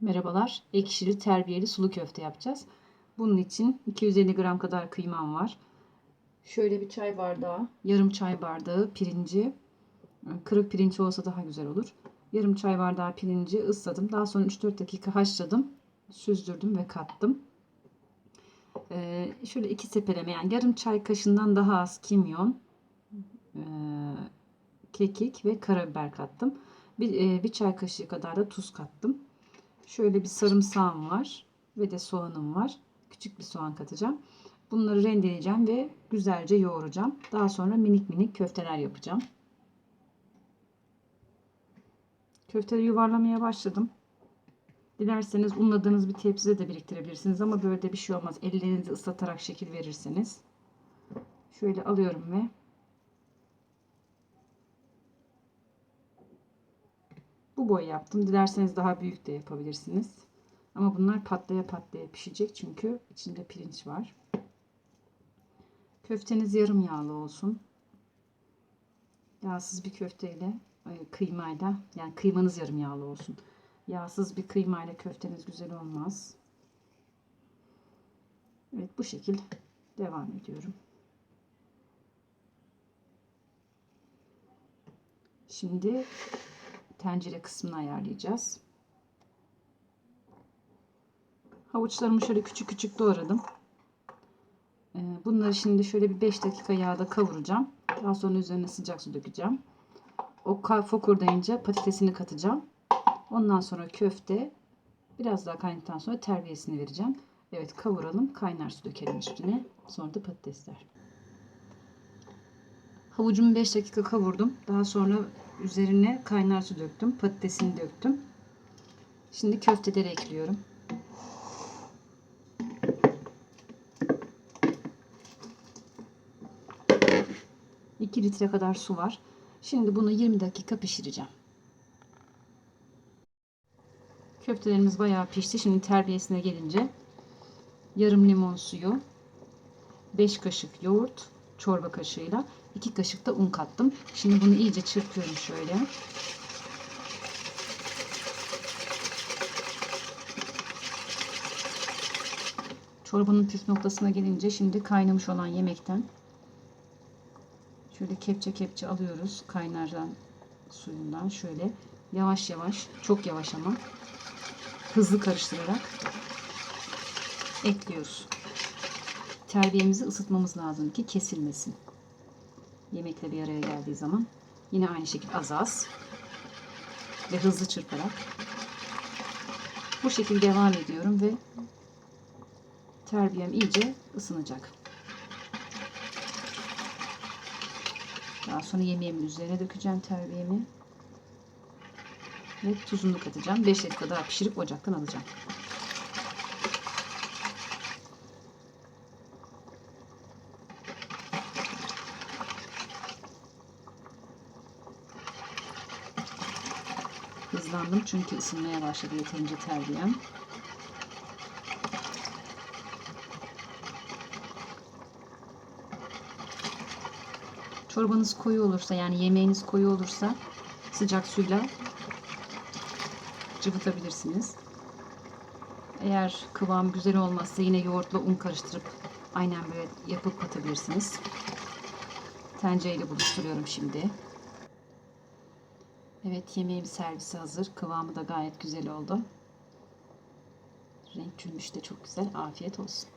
Merhabalar. Ekşili terbiyeli sulu köfte yapacağız. Bunun için 250 gram kadar kıymam var. Şöyle bir çay bardağı, yarım çay bardağı pirinci, kırık pirinç olsa daha güzel olur. Yarım çay bardağı pirinci ısladım. Daha sonra 3-4 dakika haşladım. Süzdürdüm ve kattım. Ee, şöyle iki tepeleme yani yarım çay kaşığından daha az kimyon, e, kekik ve karabiber kattım. Bir, e, bir çay kaşığı kadar da tuz kattım. Şöyle bir sarımsağım var ve de soğanım var. Küçük bir soğan katacağım. Bunları rendeleyeceğim ve güzelce yoğuracağım. Daha sonra minik minik köfteler yapacağım. Köfteleri yuvarlamaya başladım. Dilerseniz unladığınız bir tepside de biriktirebilirsiniz ama böyle de bir şey olmaz. Ellerinizi ıslatarak şekil verirseniz. Şöyle alıyorum ve bu boy yaptım. Dilerseniz daha büyük de yapabilirsiniz. Ama bunlar patlaya patlaya pişecek çünkü içinde pirinç var. Köfteniz yarım yağlı olsun. Yağsız bir köfteyle kıymayla yani kıymanız yarım yağlı olsun. Yağsız bir kıymayla köfteniz güzel olmaz. Evet bu şekil devam ediyorum. Şimdi tencere kısmını ayarlayacağız. Havuçlarımı şöyle küçük küçük doğradım. Bunları şimdi şöyle bir 5 dakika yağda kavuracağım. Daha sonra üzerine sıcak su dökeceğim. O fokurdayınca patatesini katacağım. Ondan sonra köfte biraz daha kaynadıktan sonra terbiyesini vereceğim. Evet kavuralım. Kaynar su dökelim üstüne. Sonra da patatesler. Havucumu 5 dakika kavurdum. Daha sonra üzerine kaynar su döktüm. Patatesini döktüm. Şimdi köfteleri ekliyorum. 2 litre kadar su var. Şimdi bunu 20 dakika pişireceğim. Köftelerimiz bayağı pişti. Şimdi terbiyesine gelince yarım limon suyu, 5 kaşık yoğurt, çorba kaşığıyla 2 kaşık da un kattım. Şimdi bunu iyice çırpıyorum şöyle. Çorbanın püf noktasına gelince şimdi kaynamış olan yemekten Şöyle kepçe kepçe alıyoruz kaynaran suyundan şöyle yavaş yavaş çok yavaş ama hızlı karıştırarak ekliyoruz. Terbiyemizi ısıtmamız lazım ki kesilmesin. Yemekle bir araya geldiği zaman yine aynı şekilde az az ve hızlı çırparak bu şekilde devam ediyorum ve terbiyem iyice ısınacak. Daha sonra yemeğimin üzerine dökeceğim terbiyemi. Ve tuzunu katacağım. 5 dakika daha pişirip ocaktan alacağım. Hızlandım çünkü ısınmaya başladı yeterince terbiyem. Çorbanız koyu olursa yani yemeğiniz koyu olursa sıcak suyla cıvıtabilirsiniz. Eğer kıvam güzel olmazsa yine yoğurtla un karıştırıp aynen böyle yapıp katabilirsiniz. Tencereyle buluşturuyorum şimdi. Evet yemeğim servisi hazır. Kıvamı da gayet güzel oldu. Renk cümbüş de çok güzel. Afiyet olsun.